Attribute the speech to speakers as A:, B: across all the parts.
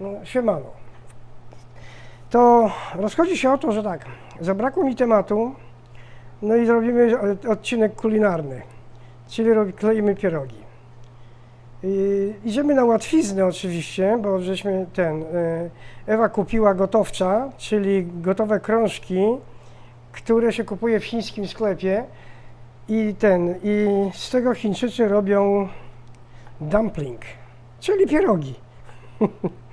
A: No, siemano. To rozchodzi się o to, że tak, zabrakło mi tematu, no i zrobimy od- odcinek kulinarny, czyli robi, kleimy pierogi. I idziemy na łatwiznę oczywiście, bo żeśmy ten, y, Ewa kupiła gotowcza, czyli gotowe krążki, które się kupuje w chińskim sklepie i ten, i z tego Chińczycy robią dumpling, czyli pierogi.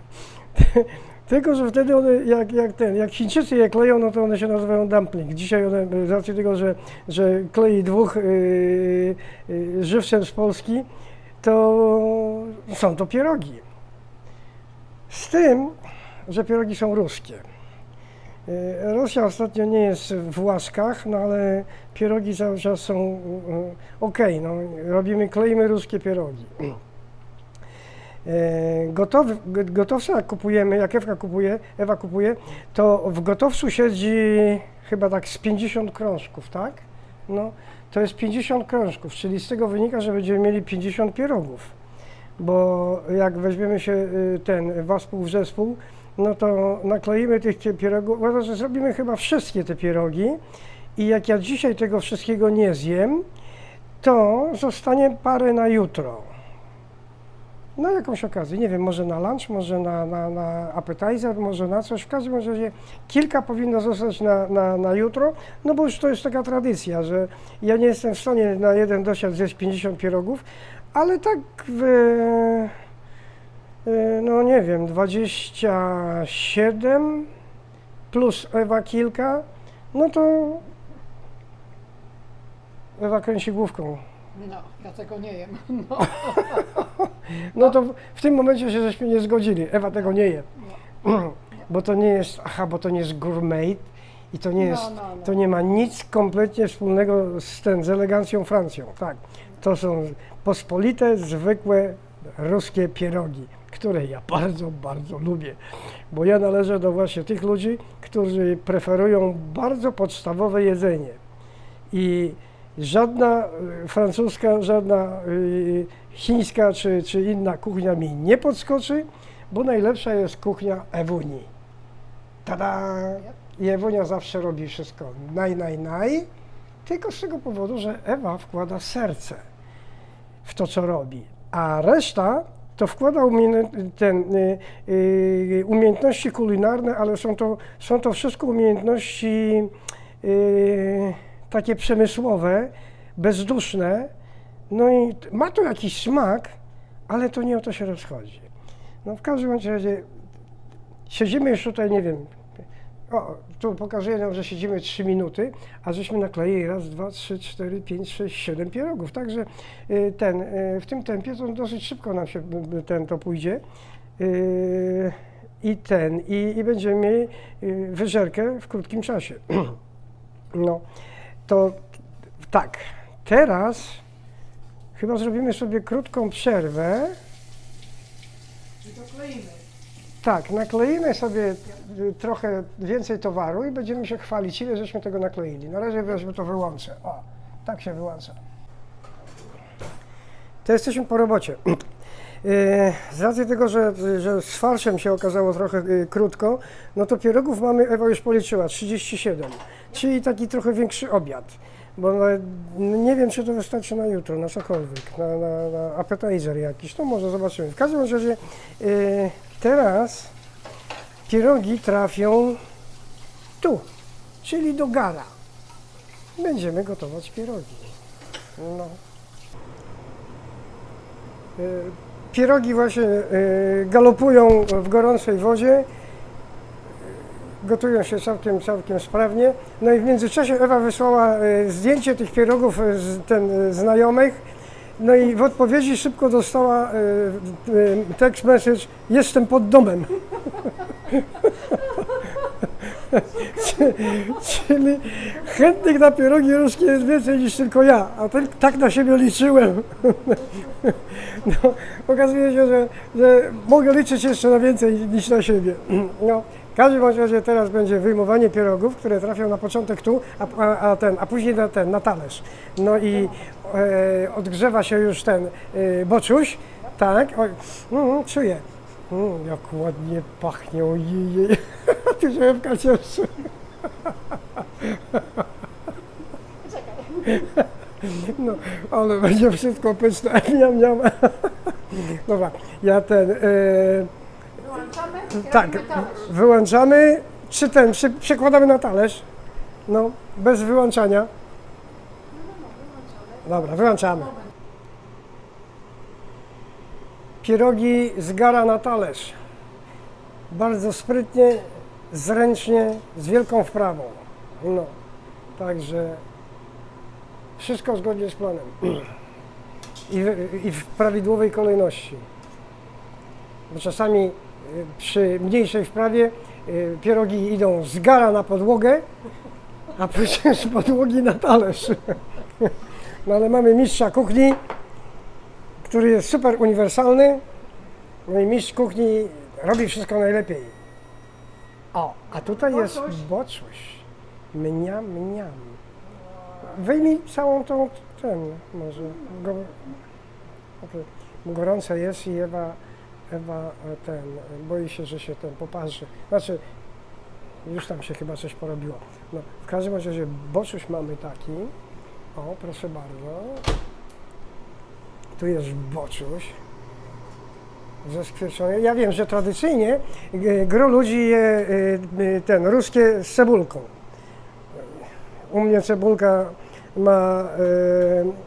A: Tylko, że wtedy one, jak, jak ten, jak Chińczycy je kleją, no to one się nazywają dumpling. Dzisiaj one, z racji tego, że, że klei dwóch yy, yy, żywcem z Polski, to są to pierogi. Z tym, że pierogi są ruskie. Yy, Rosja ostatnio nie jest w łaskach, no ale pierogi cały czas są ok, no robimy, kleimy ruskie pierogi. E, Gotowy, go- gotowca kupujemy, jak Ewa kupuje, Ewa kupuje, to w gotowcu siedzi chyba tak z 50 krążków, tak? No, to jest 50 krążków, czyli z tego wynika, że będziemy mieli 50 pierogów. Bo jak weźmiemy się y, ten waspół w zespół, no to nakleimy tych pierogów, no to zrobimy chyba wszystkie te pierogi i jak ja dzisiaj tego wszystkiego nie zjem, to zostanie parę na jutro. Na jakąś okazję, nie wiem, może na lunch, może na, na, na appetizer, może na coś. W każdym razie kilka powinno zostać na, na, na jutro, no bo już to jest taka tradycja, że ja nie jestem w stanie na jeden dosiad zjeść 50 pierogów, ale tak w, e, no nie wiem, 27 plus Ewa kilka, no to Ewa kręci główką.
B: No, ja tego nie jem. No.
A: No to w, w tym momencie się żeśmy nie zgodzili. Ewa tego nie je. Bo to nie jest, aha, bo to nie jest gourmet i to nie
B: No,
A: jest,
B: no, no.
A: to nie ma nic kompletnie wspólnego z, ten, z elegancją Francją. Tak, to są pospolite, zwykłe ruskie pierogi, które ja bardzo, bardzo lubię. Bo ja należę do właśnie tych ludzi, którzy preferują bardzo podstawowe jedzenie. I żadna y, francuska, żadna y, chińska czy, czy inna kuchnia mi nie podskoczy, bo najlepsza jest kuchnia Ewuni. Tada! I Ewunia zawsze robi wszystko naj, naj, naj, tylko z tego powodu, że Ewa wkłada serce w to, co robi, a reszta to wkłada ten, y, umiejętności kulinarne, ale są to, są to wszystko umiejętności takie przemysłowe, bezduszne, no i ma to jakiś smak, ale to nie o to się rozchodzi. No w każdym razie siedzimy już tutaj, nie wiem, o, tu pokazuje nam, że siedzimy 3 minuty, a żeśmy nakleili raz, dwa, trzy, cztery, pięć, sześć, siedem pierogów. Także y, ten, y, w tym tempie to dosyć szybko nam się ten to pójdzie. Y, I ten, i, i będziemy mieli wyżerkę w krótkim czasie. No, to tak, teraz chyba zrobimy sobie krótką przerwę.
B: Czy to kleimy?
A: Tak, nakleimy sobie y, trochę więcej towaru i będziemy się chwalić, ile żeśmy tego nakleili. Na razie weźmy to wyłączę. O, tak się wyłącza. To jesteśmy po robocie. Y, Z racji tego, że, że z farszem się okazało trochę y, krótko, no to pierogów mamy, Ewa już policzyła, 37, czyli taki trochę większy obiad. Bo na, nie wiem, czy to wystarczy na jutro, na cokolwiek, na, na, na appetizer jakiś, to może zobaczymy. W każdym razie y, teraz pierogi trafią tu, czyli do gara. Będziemy gotować pierogi. No. Y, Pierogi właśnie y, galopują w gorącej wodzie, gotują się całkiem, całkiem sprawnie. No i w międzyczasie Ewa wysłała y, zdjęcie tych pierogów y, z ten, y, znajomych. No i w odpowiedzi szybko dostała text message, jestem pod domem. Czyli chętnych na pierogi ruskie jest więcej niż tylko ja, a tak na siebie liczyłem. No, okazuje się, że, że mogę liczyć jeszcze na więcej niż na siebie. No, w każdym bądź razie teraz będzie wyjmowanie pierogów, które trafią na początek tu, a, a, ten, a później na ten, na talerz. No i e, odgrzewa się już ten e, boczuś, tak, oj, mm, czuję. Mm, jak ładnie pachnie, ojej. Ty żywka cieszy. No, ale będzie wszystko pyszne. Miam, miam. Dobra, ja ten... E, tak, wyłączamy. Czy ten, przekładamy na talerz? No, bez wyłączania. Dobra, wyłączamy. Pierogi z gara na talerz. Bardzo sprytnie, zręcznie, z wielką wprawą. No, także wszystko zgodnie z planem. I w, I w prawidłowej kolejności. Bo czasami przy mniejszej wprawie y, pierogi idą z gara na podłogę, a później z podłogi na talerz. No ale mamy mistrza kuchni, który jest super uniwersalny. No i mistrz kuchni robi wszystko najlepiej. O, a tutaj jest
B: boczuś.
A: Mniam, mniam. Wyjmij całą tą, ten, może, go, okej. gorące jest i Ewa, Ewa e, ten, boi się, że się ten poparzy. Znaczy, już tam się chyba coś porobiło. No, w każdym razie boczuś mamy taki. O, proszę bardzo. Tu jest boczuś ze skwieczony. Ja wiem, że tradycyjnie e, gro ludzi je e, e, ten ruskie z cebulką. U mnie cebulka ma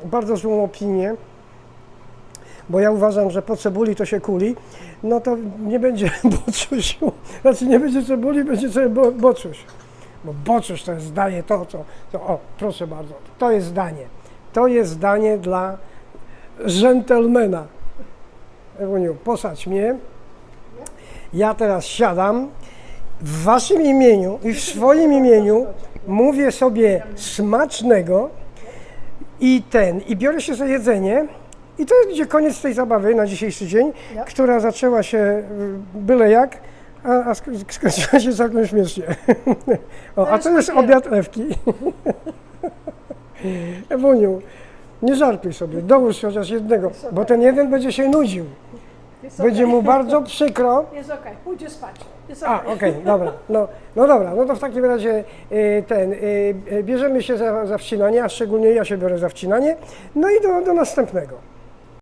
A: e, bardzo złą opinię, bo ja uważam, że po cebuli to się kuli, no to nie będzie boczusiu, znaczy nie będzie cebuli, będzie sobie bo, boczuś. Bo boczuś to jest danie to, co, co, o, proszę bardzo, to jest danie. To jest danie dla dżentelmena. Ewuniu, posadź mnie. Ja teraz siadam. W waszym imieniu i w swoim imieniu mówię sobie smacznego i ten, i biorę się za jedzenie. I to będzie koniec tej zabawy na dzisiejszy dzień,
B: Ja.
A: która zaczęła się y, byle jak, a, a sk- skończyła się całkiem śmiesznie. O, a to jest obiad Ewki. Ewuniu, nie żartuj sobie, dołóż chociaż jednego, bo ten jeden będzie się nudził.
B: Jest
A: Będzie
B: okej.
A: mu bardzo przykro.
B: Jest okej, pójdzie spać. Jest
A: A,
B: okej.
A: okej, dobra. No, no dobra, no to w takim razie y, ten, y, y, bierzemy się za, za wcinanie, a szczególnie ja się biorę za wcinanie. No i do, do następnego.